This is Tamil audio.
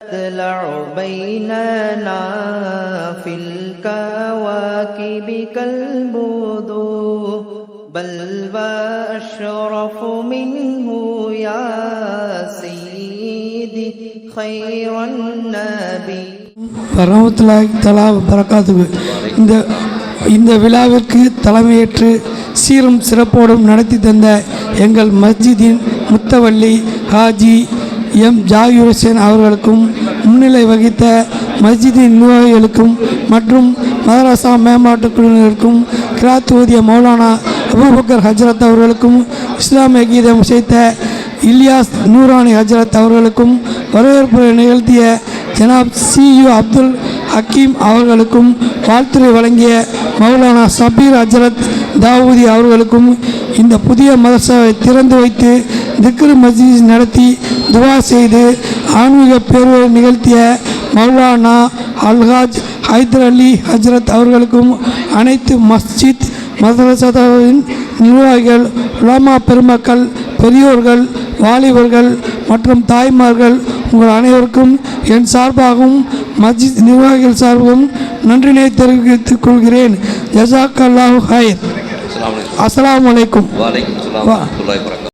تطلع بيننا في الكواكب كالبدور بل وأشرف منه يا سيدي خير النبي வரமத்துல்லாஹி தலா பரக்காத்துக்கு இந்த இந்த விழாவிற்கு தலைமையேற்று சீரும் சிறப்போடும் நடத்தி தந்த எங்கள் மஸ்ஜிதின் முத்தவள்ளி ஹாஜி எம் ஜாகிர் ஹுசேன் அவர்களுக்கும் முன்னிலை வகித்த மஸ்ஜிதின் நிர்வாகிகளுக்கும் மற்றும் மதரசா மேம்பாட்டுக் குழுவினருக்கும் கிராத் ஊதிய மௌலானா அபுபக்கர் ஹஜரத் அவர்களுக்கும் இஸ்லாமிய கீதம் இசைத்த இல்லியாஸ் நூரானி ஹஜரத் அவர்களுக்கும் வரவேற்பு நிகழ்த்திய ஜனாப் சியு அப்துல் ஹக்கீம் அவர்களுக்கும் வாழ்த்துறை வழங்கிய மௌலானா சபீர் ஹஜரத் தாவூதி அவர்களுக்கும் இந்த புதிய மதரசாவை திறந்து வைத்து திக்ரு மஸ்ஜித் நடத்தி துவா செய்து ஆன்மீக பேருரை நிகழ்த்திய மௌலானா அல்ஹாஜ் ஹைதர் அலி ஹஜரத் அவர்களுக்கும் அனைத்து மஸ்ஜித் மதரசாவின் நிர்வாகிகள் உலமா பெருமக்கள் பெரியோர்கள் வாலிபர்கள் மற்றும் தாய்மார்கள் உங்கள் அனைவருக்கும் என் சார்பாகவும் மஸ்ஜித் நிர்வாகிகள் சார்பாகவும் நன்றினை தெரிவித்துக் கொள்கிறேன். ஜசாக் அல்லாஹ் ஹைர் அலைக்கும். வலைக்கும்